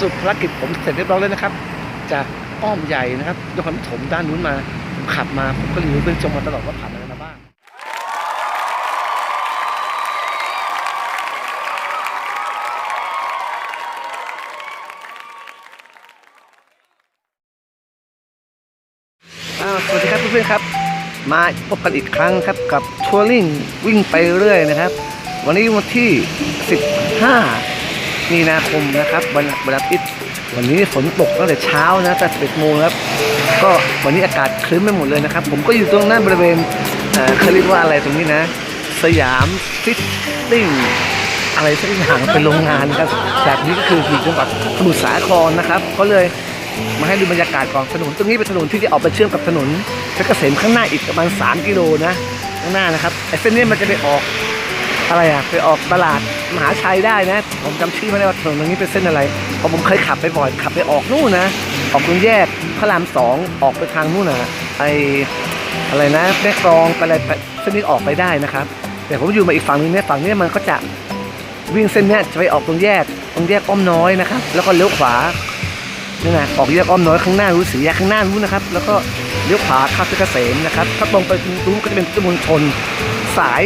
สุดภารกิจผมเสร็จเรียบร้อยแล้วนะครับ จากอ้อมใหญ่นะครับนครปฐมด้านนู้นมาผมขับมาผมก็รีวิวเพื่อนชมมาตลอดว่าผ่านอะไรมาบ้างสวัสดีครับเพื่อนๆครับ มาพบกันอีกครั้งครับกับทัวริงวิ่งไปเรื่อยนะครับ วันนี้วันที่ 15 มีนาคมนะครับวันวันอาทิตย์วันนี้ฝนตกตั้งแต่เช้านะตั้งแต่11โมงครับก็วันนี้อากาศครึ้มไปหมดเลยนะครับ ผมก็อยู่ตรงนั้นบริเวณเอ่อเขาเรียกว่าอะไรตรงนี้นะ สยามฟิตติ้งอะไรสักอย่างเป็นโรงงานครับจากนี้ก็คืออยู่จังหวัดสมุทรสาครนะครับ ก็เลยมาให้ดูบรรยากาศของถนนตรงนี้เป็นถนนที่จะออกไปเชื่อมกับถนนเพชรเกษมข้างหน้าอีกประมาณ3กิโลนะข้างหน้านะครับไอ้เส้นนี้มันจะไปออก อะไรอะไปออกตลาดมหาชัยได้นะ ผมจำชื่อไม่ได้ว่าถนนตรงนี้เป็นเส้นอะไรเพราะผมเคยขับไปบ่อยขับไปออกนู่นนะออกตรงแยกพระรามสองออกไปทางนู่นนะไออะไรนะแม่กลองไปอะไรปเส้นนี้ออกไปได้นะครับ แต่ผมอยู่มาอีกฝั่งนึงเนี่ยฝั่งนี้มันก็จะวิ่งเส้นนี้จะไปออกตรงแยกตรงแยกอ้อมน้อยนะครับ แล้วก็เลี้ยวขวานี่นะออกแยกอ้อมน้อยข้างหน้ารู้สีแยกข้างหน้ารู้นะครับ แล้วก็เลี้ยวขวาเข้าเพชรเกษมนะครับ ถ้าตรงไปตรงนู้นก็จะเป็นพุทธมณฑลสาย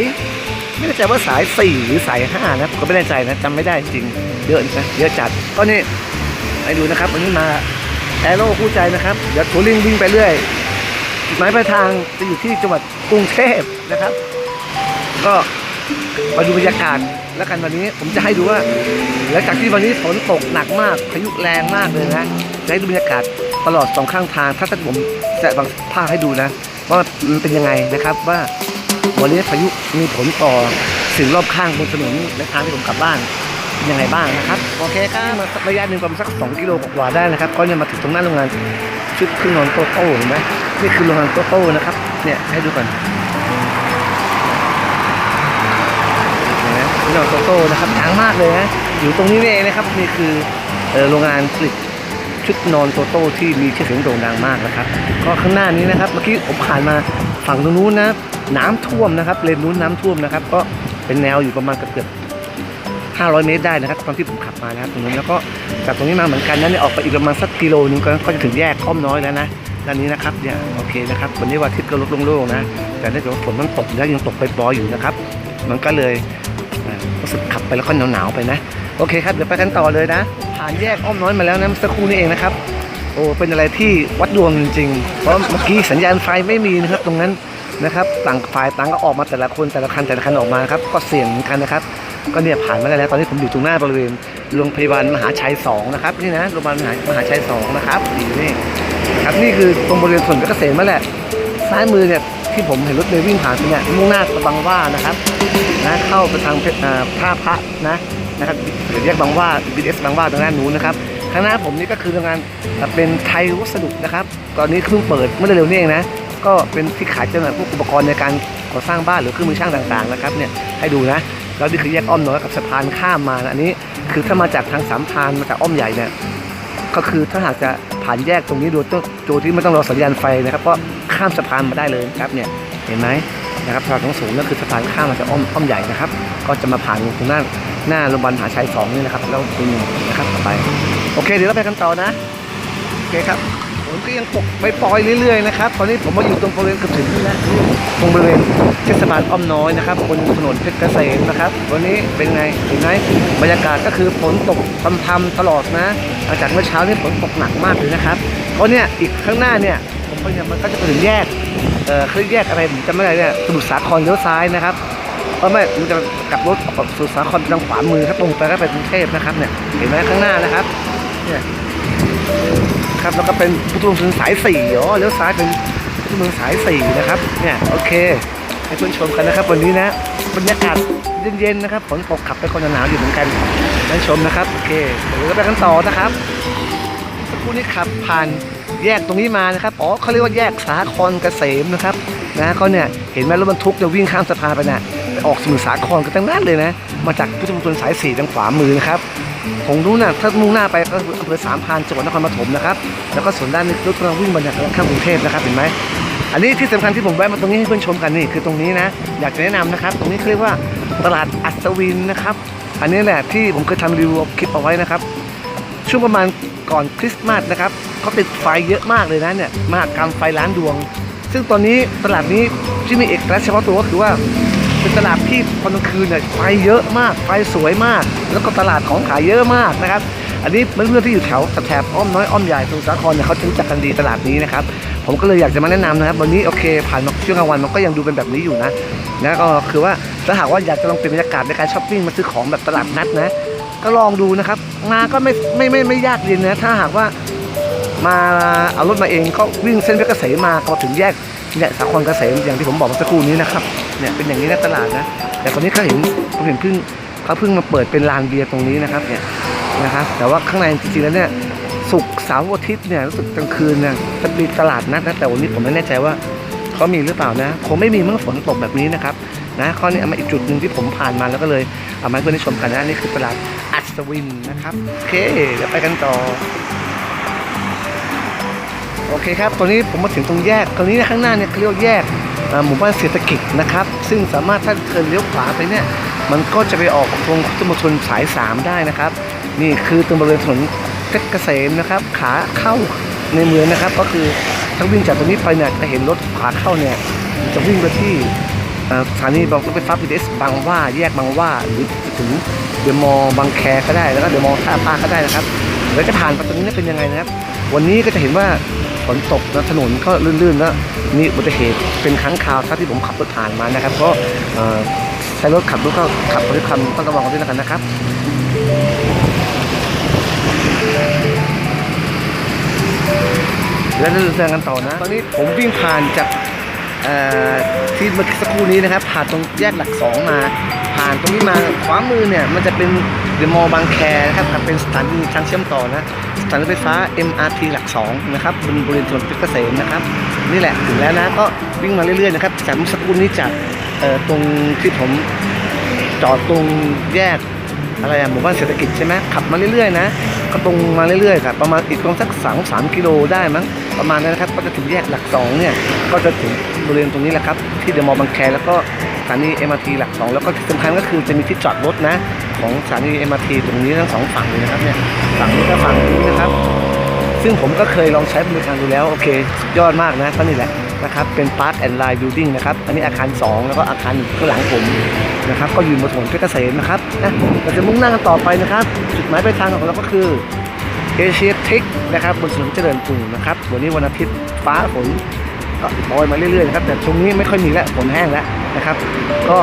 ไม่แน่ใจว่าสายสี่หรือสายห้านะผมก็ไม่แน่ใจนะจำไม่ได้จริงเยอะนะเยอะจัดก็นี่ให้ดูนะครับวันนี้มาแอโร่คู่ใจนะครับเดี๋ยวทัวริงวิ่งไปเรื่อยจุดหมายปลายทางจะอยู่ที่จังหวัดกรุงเทพนะครับ ก็มาดูบรรยากาศแล้วกันวันนี้ผมจะให้ดูว่าหลังจากที่วันนี้ฝนตกหนักมากพายุแรงมากเลยนะจะให้ดูบรรยากาศตลอดสองข้างทาง ถ้าถ้านผมจะบางภาพให้ดูนะว่ามันเป็นยังไงนะครับว่า วันนี้พายุมีผลต่อสิ่งรอบข้างบนถนนและทางที่ผมกลับบ้านเป็นยังไงบ้างนะครับ โอเคครับมาสักระยะหนึ่งประมาณสักสองกิโลกว่าๆได้นะครับ ก็เนี่ยมาถึงตรงหน้าโรงงานชุดเครื่องนอนโตโต้เห็นไหมนี่คือโรงงานโตโต้นะครับ เนี่ยให้ดูก่อนเห็นไหมนี่เราโตโต้นะครับยางมากเลยนะอยู่ตรงนี้นี่เองนะครับนี่คือเอ่อโรงงานผลิต ชุดนอนโตโต้ที่มีชื่อเสียงโด่งดังมากนะครับ ก็ข้างหน้านี้นะครับ เมื่อกี้ผมผ่านมาฝั่งตรงนู้นนะ น้ำท่วมนะครับเลนนู้นน้ำท่วมนะครับ ก็เป็นแนวอยู่ประมาณเกือบ500 เมตรได้นะครับ ตอนที่ผมขับมานะครับตรงนั้นแล้วก็จากตรงนี้มาเหมือนกันนะเนี่ยออกไปอีกประมาณสักกิโลนึงก็จะถึงแยกอ้อมน้อยแล้วนะด้านนี้นะครับเนี่ยโอเคนะครับวันนี้วันอาทิตย์ก็ลดโล่งๆนะ แต่ถ้าเกิดว่าฝนมันตกแล้วยังตกไปปล่อยอยู่นะครับ มันก็เลยรู้สึกขับไปแล้วก็หนาวๆไปนะ โอเคครับเดี๋ยวไปกันต่อเลยนะ ผ่านแยกอ้อมน้อยมาแล้วนะสักครู่นี้เองนะครับ โอ้เป็นอะไรที่วัดดวงจริงๆเพราะเมื่อกี้สัญญาณไฟไม่มีนะครับตรงนั้นนะครับต่างฝ่ายต่างก็ออกมาแต่ละคนแต่ละคันแต่ละคันออกมาครับก็เสี่ยงเหมือนกันนะครับ ก็เนี่ยผ่านมาได้แล้วตอนนี้ผมอยู่ตรงหน้าบริเวณโรงพยาบาลมหาชัย2นะครับนี่นะโรงพยาบาลมหามหาชัย2นะครับอยู่นี่ครับนี่คือตรงบริเวณถนนเกษมนั่นแหละซ้ายมือเนี่ยที่ผมเห็นรถเมล์วิ่งผ่านไปเนี่ยมุ่งหน้าตะบังว่านะครับนะเข้าไปทางท่าพระนะ นะครับหรือเรียกบางว่า BTS บางว่าตรงด้านนู้นนะครับข้างหน้าผมนี่ก็คือโรงงานเป็นไทยวัสดุนะครับ ตอนนี้เพิ่งเปิดเมื่อเร็วๆนี้เองนะก็เป็นที่ขายจำหน่ายพวกอุปกรณ์ในการก่อสร้างบ้านหรือเครื่องมือช่างต่างๆนะครับเนี่ยให้ดูนะแล้วนี่คือแยกอ้อมน้อยกับสะพานข้ามมานะอันนี้คือถ้ามาจากทางสามพานมาจากอ้อมใหญ่เนี่ยก็คือถ้าหากจะผ่านแยกตรงนี้โดยตัวโดยที่ไม่ต้องรอสัญญาณไฟนะครับก็ข้ามสะพานมาได้เลยครับเนี่ยเห็นไหมนะครับสะพานสูงนั่นคือสะพานข้ามมาจากอ้อมอ้อมใหญ่นะครับ ก็จะมาผ่านตรงหน้า หน้าโรงพยาบาลมหาชัยสองนี่นะครับ แล้วคุณนะครับต่อไป โอเค เดี๋ยวเราไปกันต่อนะ โอเคครับ ผมก็ยังตกไปปล่อยเรื่อยๆนะครับ ตอนนี้ผมมาอยู่ตรงบริเวณเกือบถึงนี่แล้วตรงบริเวณเทศบาลอ้อมน้อยนะครับบนถนนเพชรเกษมนะครับ วันนี้เป็นไงเห็นไหมบรรยากาศก็คือฝนตกพรำๆตลอดนะหลังจากเมื่อเช้านี่ฝนตกหนักมากเลยนะครับ เพราะเนี่ยอีกข้างหน้าเนี่ยผมไปเนี่ยมันก็จะไปถึงแยก เอ่อคือแยกอะไรผมจำไม่ได้เนี่ยสมุทรสาครเลี้ยวซ้ายนะครับ เออไม่มันจะกลับรถออกสุสาครทางขวามือครับตรงไปก็ไปกรุงเทพนะครับเนี่ยเห็นไหมข้างหน้านะครับเนี่ยครับแล้วก็เป็นพุทธมณฑลสายสี่อ๋อเลี้ยวซ้ายเป็นพุทธมณฑลสายสี่นะครับเนี่ยโอเคให้เพื่อนชมกันนะครับ วันนี้นะบรรยากาศเย็นๆนะครับฝนตกขับไปคนหนาวอยู่เหมือนกันให้ชมนะครับโอเคเดี๋ยวเราไปกันต่อนะครับสักครู่นี้ขับผ่านแยกตรงนี้มานะครับอ๋อเขาเรียกว่าแยกสาครเกษมนะครับนะเขาเนี่ยเห็นไหมรถบรรทุกจะวิ่งข้ามสะพานไปน่ะ ออกสมุทรสาครกันทั้งนั้นเลยนะ มาจากพุทธมณฑลสายสี่ทางขวามือนะครับผมรู้นะถ้ามุ่งหน้าไปก็คืออำเภอสามพรานจังหวัดนครปฐมนะครับแล้วก็ส่วนด้านนี้รถกำลังวิ่งมาจากข้างกรุงเทพนะครับเห็นไหมอันนี้ที่สำคัญที่ผมแวะมาตรงนี้ให้เพื่อนชมกันนี่คือตรงนี้นะ อยากจะแนะนำนะครับ ตรงนี้เขาเรียกว่าตลาดอัศวินนะครับ อันนี้แหละที่ผมเคยทำรีวิวคลิปเอาไว้นะครับ ช่วงประมาณก่อนคริสต์มาสนะครับเขาติดไฟเยอะมากเลยนะเนี่ยมหากรรมไฟล้านดวง ซึ่งตอนนี้ตลาดนี้ที่มีเอกลักษณ์เฉพาะตัวก็คือว่า เป็นตลาดที่ตอนกลางคืนเนี่ยไฟเยอะมากไฟสวยมาก แล้วก็ตลาดของขายเยอะมากนะครับ อันนี้เพื่อนๆที่อยู่แถวแถบอ้อมน้อยอ้อมใหญ่สมุทรสาครเนี่ยเขาจะรู้จักกันดีตลาดนี้นะครับผมก็เลยอยากจะมาแนะนำนะครับ วันนี้โอเคผ่านมาช่วงกลางวันมันก็ยังดูเป็นแบบนี้อยู่นะนะก็คือว่าถ้าหากว่าอยากจะลองเปลี่ยนบรรยากาศในการช้อปปิ้งมาซื้อของแบบตลาดนัดนะ ก็ลองดูนะครับ มาก็ไม่ไม่ไม่ไม่ยากเย็นนะ ถ้าหากว่ามาเอารถมาเองก็วิ่งเส้นเพชรเกษมมาก็ถึงแยกเนี่ยสาครเกษมอย่างที่ผมบอกเมื่อสักครู่นี้นะครับ เนี่ยเป็นอย่างนี้นะตลาดนะ แต่ตอนนี้เขาเห็นผมเห็นเพิ่งเขาเพิ่งมาเปิดเป็นลานเบียร์ตรงนี้นะครับเนี่ยนะครับ แต่ว่าข้างในจริงๆแล้วเนี่ยศุกเสาร์อาทิตย์เนี่ยรู้สึกกลางคืนเนี่ยจะมีตลาดนัดนะแต่วันนี้ผมไม่แน่ใจว่าเขามีหรือเปล่านะคงไม่มีเมื่อฝนตกแบบนี้นะครับนะข้อนี้เอามาอีกจุดหนึ่งที่ผมผ่านมาแล้วก็เลยเอามาให้เพื่อนได้ชมกันนะนี่คือตลาดอัศวินนะครับโอเคเดี๋ยวไปกันต่อโอเคครับตอนนี้ผมมาถึงตรงแยกตรงนี้ข้างหน้าเนี่ยเขาเรียกแยก หมู่บ้านเศรษฐกิจนะครับ ซึ่งสามารถถ้าเกินเลี้ยวขวาไปเนี่ย มันก็จะไปออกตรงพุทธมณฑลสาย 3 ได้นะครับ นี่คือตรงบริเวณถนนเพชรเกษมนะครับ ขาเข้าในเมืองนะครับ ก็คือถ้าวิ่งจากตรงนี้ไปเนี่ยจะเห็นรถขาเข้าเนี่ยจะวิ่งไปที่สถานีรถไฟฟ้า BTS บางว่าแยกบางว่าหรือจะถึงเดมอบางแคก็ได้แล้วก็เดมอท่าพระก็ได้นะครับแล้วจะผ่านไปตรงนี้เนี่ยเป็นยังไงนะครับ วันนี้ก็จะเห็นว่า ฝนตกนะถนนก็ลื่นๆแล้วมีอุบัติเหตุเป็นครั้งคราวถ้าที่ผมขับรถผ่านมานะครับ ก็ใช้รถขับรถก็ขับด้วยความต้องระวังด้วยกันนะครับแล้วเราเดินกันต่อนะ ตอนนี้ผมวิ่งผ่านจากที่เมื่อสักครู่นี้นะครับ ผ่านตรงแยกหลักสองมา ผ่านตรงนี้มาขวามือเนี่ย มันจะเป็น เดอะมอลล์บางแคนะครับกับเป็นสถานีทางเชื่อมต่อนะสถานีรถไฟฟ้า MRT หลักสองนะครับบนบริเวณถนนเพชรเกษมนะครับนี่แหละถึงแล้วนะก็วิ่งมาเรื่อยๆนะครับจากเมื่อสักครู่นี้จากตรงที่ผมจอดตรงแยกอะไรอะหมู่บ้านเศรษฐกิจใช่ไหมขับมาเรื่อยๆนะก็ตรงมาเรื่อยๆครับประมาณอีกประมาณสักสามสามกิโลได้มั้งประมาณนั้นนะครับก็จะถึงแยกหลักสองเนี่ยก็จะถึงบริเวณตรงนี้แหละครับที่เดอะมอลล์บางแคแล้วก็ ถานี MRT หลักสองแล้วก็ที่สำคัญก็คือจะมีที่จอดรถนะ ของสถานี MRT ตรงนี้ทั้งสองฝั่งเลยนะครับเนี่ยฝั่งนี้ก็ฝั่งนี้นะครับ ซึ่งผมก็เคยลองใช้บริการดูแล้ว โอเคสุดยอดมากนะก็นี่แหละนะครับเป็น Park and Line Building นะครับ อันนี้อาคาร 2 แล้วก็อาคารข้างหลังผมนะครับ ก็อยู่บนถนนเพชรเกษมนะครับนะเราจะมุ่งหน้ากันต่อไปนะครับ จุดหมายปลายทางของเราก็คือเอเชียทิกนะครับบนถนนเจริญกรุงนะครับ วันนี้วันอาทิตย์ฟ้าฝน ก็โปรยมาเรื่อยๆนะครับแต่ตรงนี้ไม่ค่อยมีแล้วฝนแห้งแล้วนะครับ ก็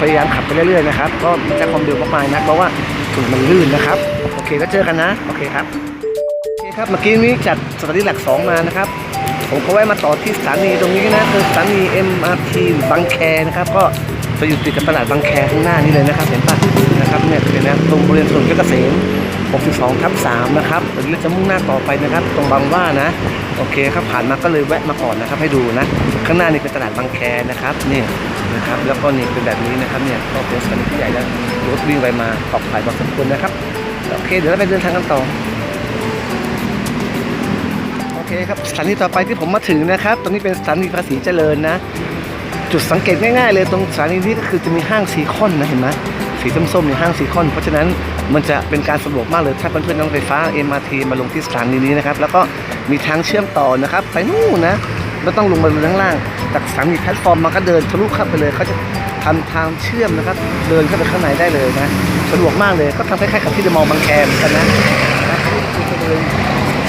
พยายามขับไปเรื่อยๆนะครับก็ไม่ใช่ความเร็วมากมายนะเพราะว่าถนนมันลื่นนะครับ โอเคแล้วเจอกันนะ โอเคครับโอเคครับเมื่อกี้นี้จากสถานีหลักสองมานะครับผมก็แวะมาต่อที่สถานีตรงนี้นะคือสถานี MRT บางแคนะครับ ก็จะอยู่ติดกับตลาดบางแคข้างหน้านี่เลยนะครับ เห็นปะนะครับเนี่ยเห็นนะตรงบริเวณถนนเพชรเกษม 62ทับ3นะครับเดี๋ยวเราจะมุ่งหน้าต่อไปนะครับ ตรงบางว่านะ โอเคครับผ่านมาก็เลยแวะมาก่อนนะครับ ให้ดูนะ ข้างหน้านี่เป็นตลาดบางแคนะครับเนี่ยนะครับ แล้วก็นี่เป็นแบบนี้นะครับเนี่ยก็เป็นสถานีที่ใหญ่แล้วรถวิ่งไปมาขอบขายพอสมควรนะครับโอเค เดี๋ยวเราไปเดินทางกันต่อโอเคครับสถานีต่อไปที่ผมมาถึงนะครับ ตรงนี้เป็นสถานีภาษีเจริญนะ จุดสังเกตง่ายๆ เลยตรงสถานีนี้ก็คือจะมีห้างซีคอนนะเห็นไหม สีส้มๆในห้างซีคอน เพราะฉะนั้นมันจะเป็นการสะดวกมากเลยถ้าเพื่อนๆนั่งไฟฟ้า MRT มาลงที่สถานีนี้นะครับ แล้วก็มีทางเชื่อมต่อนะครับ ไปนู่นนะไม่ต้องลงมาข้างล่างจากสถานีแพลตฟอร์มมาก็เดินทะลุเข้าไปเลยเขาจะทำทางเชื่อมนะครับ เดินเข้าไปข้างในได้เลยนะสะดวกมากเลยก็ทำคล้ายๆกับที่เดอะมอลล์บางแคเหมือนกันนะ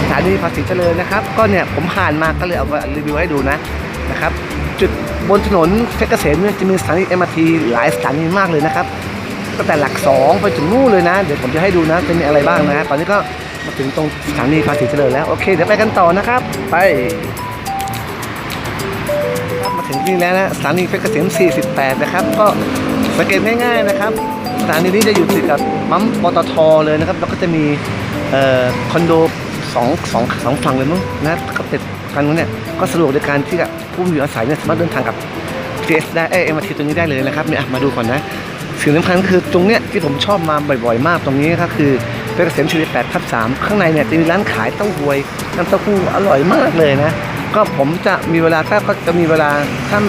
สถานีภาษีเจริญนะครับ ก็เนี่ยผมผ่านมาก็เลยเอามารีวิวให้ดูนะนะครับจุดบนถนนเพชรเกษมเนี่ยจะมีสถานี MRT หลายสถานีมากเลยนะครับ ตั้งแต่หลักสองไปถึงนู่นเลยนะ เดี๋ยวผมจะให้ดูนะจะมีอะไรบ้างนะ ตอนนี้ก็มาถึงตรงสถานีภาษีเจริญแล้ว โอเค เดี๋ยวไปกันต่อนะครับ ไปครับมาถึงที่นี่แล้วนะสถานีเพชรเกษม 48 นะครับ ก็สังเกตง่ายๆนะครับสถานีนี้จะอยู่ติดกับปั๊มปตทเลยนะครับ แล้วก็จะมีออคอนโดสองสองสองฝั่งเลยมั้งนะก็ติดกันเนี่ยก็สะดวกในการที่จะผู้อยู่อาศัยเนี่ยสามารถเดินทางกับ GS ได้เอเอ็มอาร์ทีตรงนี้ได้เลยนะครับเนี่ยมาดูก่อนนะ สิ่งสำคัญคือตรงเนี้ยที่ผมชอบมาบ่อยๆ มากตรงนี้ก็คือเป็นเกษม48ทับ3ข้างในเนี่ยจะมีร้านขายเต้าหวยน้ำเต้าหู้อร่อยมากเลยนะ ก็ผมจะมีเวลาถ้าก็จะมีเวลาถ้า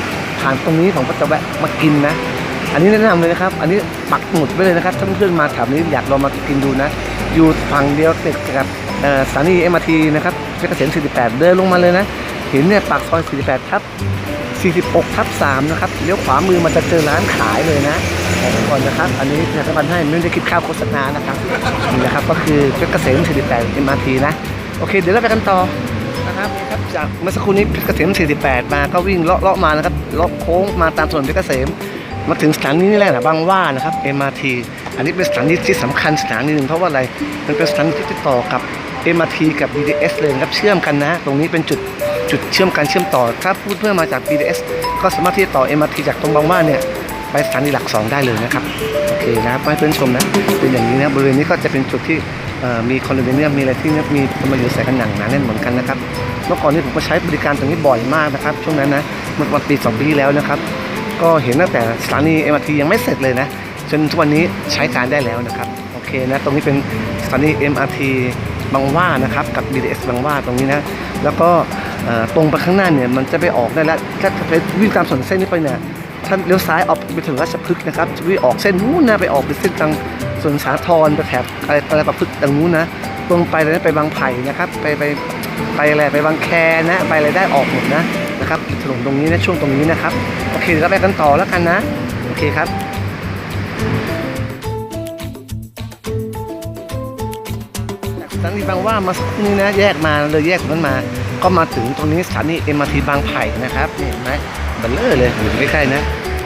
ผ่านตรงนี้ผมก็จะแวะมากินนะ อันนี้แนะนำเลยนะครับ อันนี้ปักหมุดไว้เลยนะครับถ้าเพื่อนมาแถวนี้อยากลองมากินดูนะ อยู่ฝั่งเดียวติดกับสถานีเอ็มอาร์ทีนะครับเพชรเกษม48 เดินลงมาเลยนะ ห็นเนี่ยปากซอย 48ทับ46ทับ3นะครับเลี้ยวขวามือมันจะเจอร้านขายเลยนะบอกก่อนนะครับ อันนี้เนี่ยรัฐบาลให้ไม่ได้คิดค่าโฆษณานะครับนี่นะครับก็คือเพชรเกษม48 MRT นะ โอเค เดี๋ยวเราไปกันต่อนะครับครับจากเมื่อสักครู่นี้เพชรเกษม 48 มาก็วิ่งเลาะเลาะมานะครับเลาะโค้งมาตามถนนเพชรเกษม มาถึงสถานีนี่แหละนะบางว่านะครับ MRT อันนี้เป็นสถานีที่สำคัญสถานีหนึ่งเพราะว่าอะไรมันเป็นสถานีที่ติดต่อกับ MRT กับ BTS เลยครับเชื่อมกันนะ ตรงนี้เป็นจุด จุดเชื่อมการเชื่อมต่อ ถ้าพูดเพื่อมาจาก BTS ก็สามารถที่จะต่อ MRT จากตรงบางว่าเนี่ยไปสถานีหลัก 2 ได้เลยนะครับ โอเคนะครับให้เพื่อนชมนะ เป็นอย่างนี้นะบริเวณนี้ก็จะเป็นจุดที่มีคอนโดมิเนียมมีอะไรที่มีมาอยู่อาศัยกันอย่างหนาแน่นเหมือนกันนะครับ เมื่อก่อนนี้ผมก็ใช้บริการตรงนี้บ่อยมากนะครับ ช่วงนั้นนะเมื่อประมาณปีสองปีที่แล้วนะครับ ก็เห็นตั้งแต่สถานี MRT ยังไม่เสร็จเลยนะจนทุกวันนี้ใช้การได้แล้วนะครับ โอเคนะตรงนี้เป็นสถานี MRT บางว่านะครับกับ BTS บางว่าตรงนี้นะแล้วก็ตรงไปข้างหน้าเนี่ยมันจะไปออกได้แล้วถ้าไปวิ่งตามถนนเส้นนี้ไปเนี่ยถ้าเลี้ยวซ้ายออกไปถึงราชพฤกษ์นะครับจะวิ่งออกเส้นนู้นนะไปออกไปเส้นทางสวนสาทรไปแถบอะไรอะไรประพฤกษ์ทางนู้นนะตรงไปเลยนะไปบางไผ่นะครับ ไปไปไปอะไรไปบางแคนะไปอะไรได้ออกหมดนะนะครับถนนตรงนี้นะช่วงตรงนี้นะครับโอเคเดี๋ยวเราไปกันต่อแล้วกันนะโอเคครับ สถานีบางว่ามาสักนี้นะแยกมาเลยแยกนั้นมา ก็มาถึงตรงนี้สถานี MRT บางไผ่นะครับเห็นไหมเบลเลอร์เลยอยู่ใกล้ๆนะ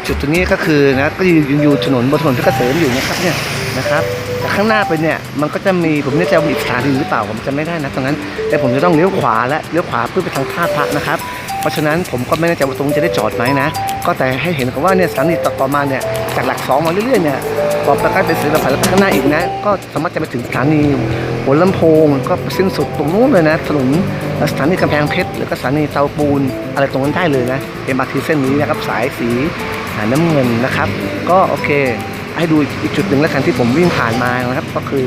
จุดตรงนี้ก็คือนะก็ยังอยู่ถนนบนถนนเพชรเกษมอยู่นะครับเนี่ยนะครับแต่ข้างหน้าไปเนี่ยมันก็จะมีผมไม่แน่ใจว่ามีอีกสถานีหรือเปล่าผมจะไม่ได้นะตรงนั้น แต่ผมจะต้องเลี้ยวขวาและเลี้ยวขวาเพื่อไปทางท่าพระนะครับ เพราะฉะนั้นผมก็ไม่แน่ใจว่าตรงจะได้จอดไหมนะ ก็แต่ให้เห็นกันว่าเนี่ยสถานีต่อมาเนี่ยจากหลักสองมาเรื่อยๆเนี่ยต่อไปใก็เป็นสีลำไผ่แล้วไปข้างหน้าอีกนะ ก็สามารถจะไปถึงสถานี หัวลำโพงก็สิ้นสุดตรงนู้นเลยนะถนนสถานีกำแพงเพชรหรือก็สถานีเตาปูน อะไรตรงนั้นได้เลยนะเอ็มอาร์ทีเส้นนี้นะครับสายสีน้ำเงินนะครับ ก็โอเค ให้ดูอีกจุดหนึ่งแล้วกันที่ผมวิ่งผ่านมานะครับ ก็คือ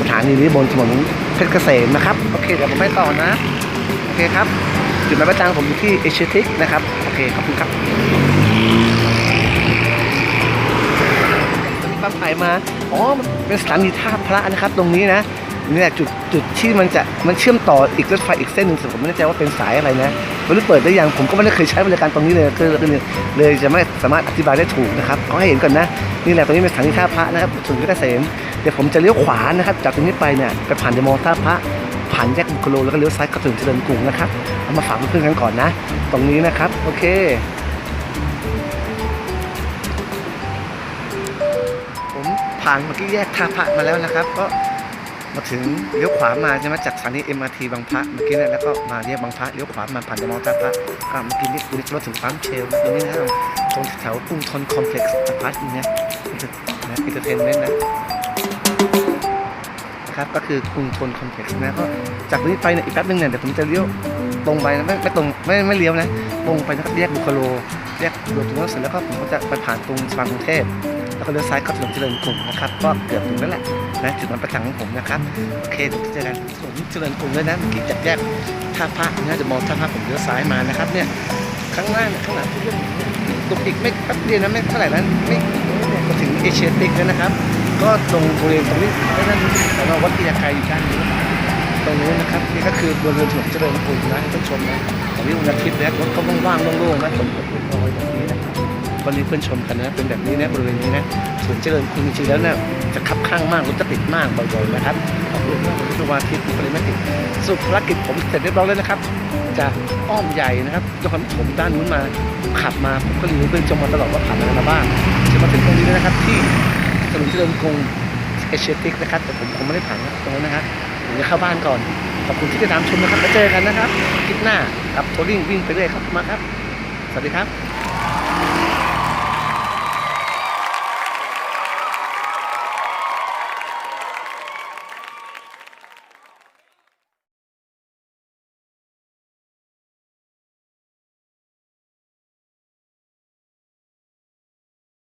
สถานีนี้บนถนนเพชรเกษมนะครับโอเคเดี๋ยวผมไปต่อนะโอเคครับ จุดหมายปลายทางผมอยู่ที่เอเชียทิกนะครับโอเคขอบคุณครับตอนนี้บางไผ่มาอ๋อเป็นสถานีท่าพระนะครับตรงนี้นะ นี่แหละจุดจุดที่มันจะมันเชื่อมต่ออีกรถไฟอีกเส้นหนึ่งแต่ผมไม่แน่ใจว่าเป็นสายอะไรนะไม่รู้เปิดได้ยังผมก็ไม่ได้เคยใช้บริการตรงนี้เลยก็เลยเลยจะไม่สามารถอธิบายได้ถูกนะครับขอให้เห็นก่อนนะนี่แหละตรงนี้เป็นสถานีท่าพระนะครับถนนเพชรเกษมเดี๋ยวผมจะเลี้ยวขวานะครับ จากตรงนี้ไปเนี่ยไปผ่านเดอะมอท่าพระผ่านแยกบุคโลแล้วก็เลี้ยวซ้ายเข้าถึงเจริญกรุงนะครับเอามาฝากเพื่อนๆกันก่อนนะ ตรงนี้นะครับโอเคผมผ่านเมื่อกี้แยกท่าพระมาแล้วนะครับ ก็ มาถึงเลี้ยวขวามาใช่ไหมจากสถานี MRT บางพระเมื่อกี้เนะแล้วก็มาแยกบางพระเลี้ยวขวามาผ่านเดอะมอลล์ท่าพระก็เมื่อกี้นี่คุณมาถึงปั๊มเชลตรงนี้นะตรงแถวกรุงทนคอมเพล็กซ์อพาร์ตเมนต์นะอินเตอร์เทนเมนต์นะนะครับก็คือกรุงทนคอมเพล็กซ์นะก็จากตรงนี้ไปเนี่ยอีกแป๊บนึงเนี่ยเดี๋ยวผมจะเลี้ยวตรงไปนะไม่ไม่ตรงไม่ไม่เลี้ยวนะตรงไปนะครับแยกบุคโลแยกบุคโลตรงนั้นเสร็จแล้วก็ผมก็จะไปผ่านตรงสะพานกรุงเทพแล้วก็เลี้ยวซ้ายเข้าถนนเจริญกรุงนะครับก็เกือบถึงแล้วแหละ นะจุดมายปลายทางของผมนะครับโอเคเดี๋ยวเจอกันถนนเจริญกรุงด้วยนะเมื่อกี้จากแยกท่าพระนะจะมองท่าพระผมเลี้ยวซ้ายมานะครับเนี่ยข้างล่างข้างหลังที่เรื่องตรงอีกไม่แป๊บเดียวนะไม่เท่าไหร่นั้นไม่ก็ถึงเอเชียติกแล้วนะครับ ก็ตรงบริเวณตรงนี้ก็นั่นสำหรับวัดพยาไกอยู่ด้านนี้ตรงนู้นนะครับนี่ก็คือบริเวณถนนเจริญกรุงนะท่านผู้ชมนะตอนนี้วันอาทิตย์แล้วรถก็ว่างๆโล่งๆนะฝนตกเล็กน้อยแบบนี้นะครับ วันนี้เพื่อนชมกันนะ เป็นแบบนี้นะบริเวณนี้นะถนนเจริญกรุงจริงๆแล้วเนี่ยจะคับข้างมากรถจะติดมากบ่อยๆนะครับขอบคุณมากวันนี้เป็นวันอาทิตย์ก็เลยไม่ติดสรุปภารกิจผมเสร็จเรียบร้อยแล้วนะครับจากอ้อมใหญ่นะครับนครปฐมด้านนู้นมาขับมาผมก็รีวิวเพื่อนชมมาตลอดว่าผ่านอะไรมาบ้างจะมาถึงตรงนี้แล้วนะครับที่ถนนเจริญกรุงเอเชียติกนะครับแต่ผมคงไม่ได้ผ่านตรงนั้นนะครับผมจะเข้าบ้านก่อน ขอบคุณที่ติดตามชมนะครับแล้วเจอกันนะครับคลิปหน้ากับโทรลิ่งวิ่งไปเรื่อยครับมาครับ สวัสดีครับ